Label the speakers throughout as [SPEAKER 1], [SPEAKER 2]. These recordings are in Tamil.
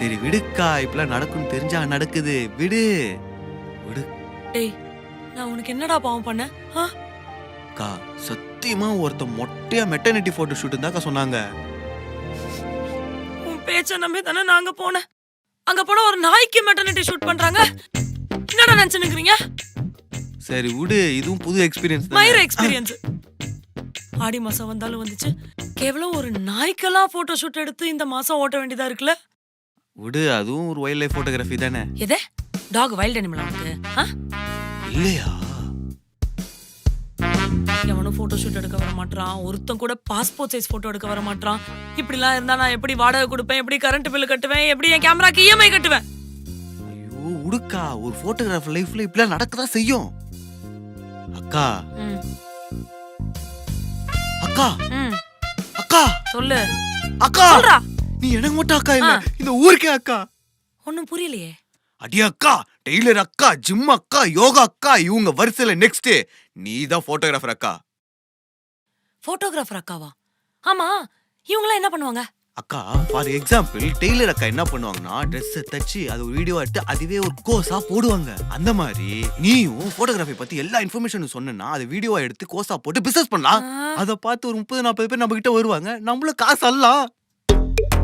[SPEAKER 1] சரி விடுக்கா. இப்பெல்லாம் நடக்கும்னு தெரிஞ்சா நடக்குது. விடு. விடு.
[SPEAKER 2] டேய் நான் உனக்கு என்னடா பாவம் பண்ண?
[SPEAKER 1] அக்கா சத்தியமா ஒருத்த மொட்டையா மெட்டர்னிட்டி போட்டோ ஷூட் தாக்கா சொன்னாங்க.
[SPEAKER 2] உன் பேச்ச நம்பி தானே நாங்க போனேன். அங்க போனா ஒரு நாய்க்கு மெட்டர்னிட்டி ஷூட் பண்றாங்க. என்னடா நினைச்சு நிக்கிறீங்க
[SPEAKER 1] சரி விடு. இதுவும் புது எக்ஸ்பீரியன்ஸ்
[SPEAKER 2] மயிர எக்ஸ்பீரியன்ஸ் ஆடி மாசம் வந்தாலும் வந்துச்சு. கேவலம் ஒரு நாய்க்கெல்லாம் போட்டோ ஷூட் எடுத்து இந்த மாசம் ஓட்ட வேண்டியதா இருக்குல்ல?
[SPEAKER 1] விடு அதுவும் ஒரு வைல்ட் லைஃப் போட்டோகிராஃபி தானே?
[SPEAKER 2] எதே? டாக் வைல்ட் அனிமல் உனக்கு? ஆ?
[SPEAKER 1] இல்லையா?
[SPEAKER 2] எவனும் போட்டோ ஷூட் எடுக்க வர மாட்டான் ஒருத்தன் கூட பாஸ்போர்ட் சைஸ் போட்டோ எடுக்க வர மாட்டான் இப்படிலாம் இருந்தா நான் எப்படி வாடகை கொடுப்பேன்? எப்படி கரண்ட் பில் கட்டுவேன்? எப்படி என் கேமராக்கு இஎம்ஐ கட்டுவேன்?
[SPEAKER 1] ஐயோ உடுக்கா. ஒரு போட்டோகிராஃபர் லைஃப்ல இப்படிலாம் நடக்கதான் செய்யும். அக்கா.
[SPEAKER 2] ம்,
[SPEAKER 1] அக்கா.
[SPEAKER 2] ம்,
[SPEAKER 1] அக்கா.
[SPEAKER 2] சொல்லு.
[SPEAKER 1] அக்கா.
[SPEAKER 2] சொல்றா.
[SPEAKER 1] நீ எனக்கு மட்டும் அக்கா இல்ல. இந்த ஊருக்கே அக்கா.
[SPEAKER 2] ஒன்னும் புரியலையே.
[SPEAKER 1] அடி அக்கா டெய்லர் அக்கா ஜிம் அக்கா யோகா அக்கா இவங்க வரிசையில நெக்ஸ்ட் நீ தான் போட்டோகிராஃபர் அக்கா.
[SPEAKER 2] போட்டோகிராஃபர் அக்காவா? ஆமா இவங்களாம் என்ன பண்ணுவாங்க?
[SPEAKER 1] அக்கா ஃபார் எக்ஸாம்பிள் டெய்லர் அக்கா என்ன பண்ணுவாங்கன்னா ட்ரெஸ் தச்சு அது ஒரு வீடியோ எடுத்து அதுவே ஒரு கோஸா போடுவாங்க. அந்த மாதிரி நீயும் போட்டோகிராஃபி பத்தி எல்லா இன்ஃபர்மேஷனும் சொன்னா அது வீடியோவா எடுத்து கோஸா போட்டு பிசினஸ் பண்ணலாம். அத பார்த்து ஒரு முப்பது நாற்பது பேர் நம்ம கிட்ட வருவாங்க. நம்மளும் காசு அல்லாம்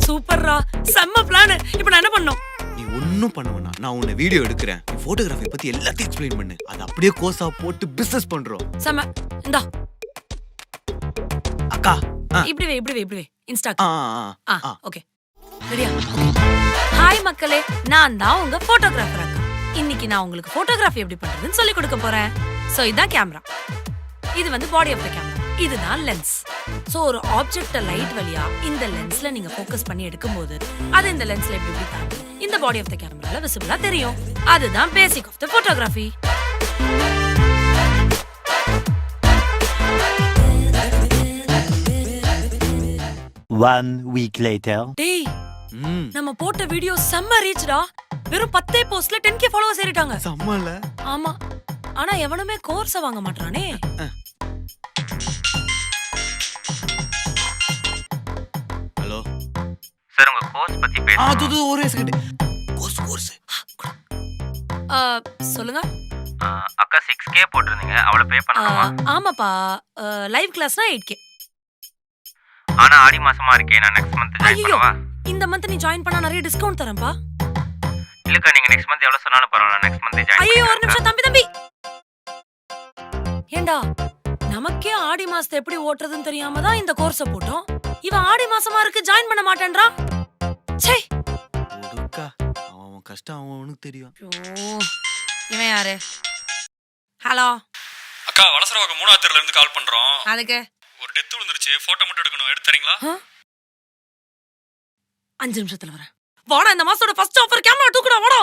[SPEAKER 2] சூப்பர்ரா. செம்ம பிளான் இப்போ நான் என்ன பண்ணோம்
[SPEAKER 1] நீ ஒன்னும் பண்ண வேணாம். நான் உன்னை வீடியோ எடுக்கிறேன். நீ போட்டோகிராஃபி பத்தி எல்லாத்தையும் எக்ஸ்பிளைன் பண்ணு. அது அப்படியே கோஸா போட்டு பிசினஸ் பண்றோம்.
[SPEAKER 2] செம்ம. இந்தா.
[SPEAKER 1] அக்கா.
[SPEAKER 2] இப்படி வை இப்படி வை இப்படி வை. இன்ஸ்டா
[SPEAKER 1] ஆ ஆ.
[SPEAKER 2] ஓகே ரெடியா ஹாய் மக்களே நான் தான் உங்க போட்டோகிராஃபர் அக்கா. இன்னைக்கு நான் உங்களுக்கு போட்டோகிராஃபி எப்படி பண்றதுன்னு சொல்லி கொடுக்க போறேன். சோ இதான் கேமரா இது வந்து பாடி ஆஃப் த கேமரா இதுதான் லென்ஸ் சோ ஒரு ஆப்ஜெக்ட லைட் வழியா இந்த லென்ஸ்ல நீங்க ஃபோக்கஸ் பண்ணி எடுக்கும்போது அது இந்த லென்ஸ்ல எப்படி எப்படி தாண்டி இந்த பாடி ஆஃப் த கேமரால விசிபிளா தெரியும். அதுதான் basic of the photography
[SPEAKER 3] One week later.
[SPEAKER 2] டேய் நம்ம போட்ட வீடியோ செம்ம ரீச்டா வெறும் பத்தே போஸ்ட்ல டென் கே ஃபாலோவர்ஸ் ஏறிட்டாங்க.
[SPEAKER 1] செம்மல
[SPEAKER 2] ஆமா. ஆனா எவனுமே கோர்ஸ வாங்க மாட்டானே
[SPEAKER 4] சார் உங்க கோர்ஸ் பத்தி
[SPEAKER 1] ஆ
[SPEAKER 4] பேசணும்
[SPEAKER 1] தூ தூ, ஒரே செகண்ட் கோர்ஸ் கோர்ஸ்
[SPEAKER 2] சொல்லுங்க.
[SPEAKER 4] அக்கா சிக்ஸ் கே போட்டிருந்தீங்க அவளை பே பண்ணணுமா
[SPEAKER 2] ஆமாப்பா. லைவ் கிளாஸ்னா எயிட் கே
[SPEAKER 4] ஆனா ஆடி மாசமா இருக்கே நான் நெக்ஸ்ட் மந்த் ஜாயின்
[SPEAKER 2] ஐயோ
[SPEAKER 4] பண்ணவா?
[SPEAKER 2] இந்த மந்த் நீ ஜாயின் பண்ணா நிறைய டிஸ்கவுண்ட் தரேன்ப்பா.
[SPEAKER 4] இல்லக்கா நீங்க நெக்ஸ்ட் மந்த் எவ்வளவு சொன்னாலும் பரவாயில்ல நெக்ஸ்ட் மந்த் ஜாயின்
[SPEAKER 2] ஐயோ ஒரு நிமிஷம் தம்பி தம்பி. ஏண்டா நமக்கே ஆடி மாசத்தை எப்படி ஓட்டுறதுன்னு தெரியாம தான் இந்த கோர்ஸ போட்டோம். இவன் ஆடி மாசமா இருக்கு ஜாயின் பண்ண மாட்டேன்றா. ச்சே.
[SPEAKER 1] உடுக்கா அவன் அவன் கஷ்டம் அவன் அவனுக்கு தெரியும்.
[SPEAKER 2] ஐயோ, இவன் யாரு? ஹலோ
[SPEAKER 5] அக்கா வலசரவாக்கம் மூணாவது தெருல இருந்து கால் பண்றோம்.
[SPEAKER 2] அதுக்கு?
[SPEAKER 5] ஒரு டெத் விழுந்துருச்சு. போட்டோ மட்டும் எடுக்கணும். எடுத்து தரீங்களா?
[SPEAKER 2] அஞ்சு நிமிஷத்துல வரேன். வாடா இந்த மாசத்தோட ஃபர்ஸ்ட் ஆஃபர் கேமரா தூக்குடா வாடா.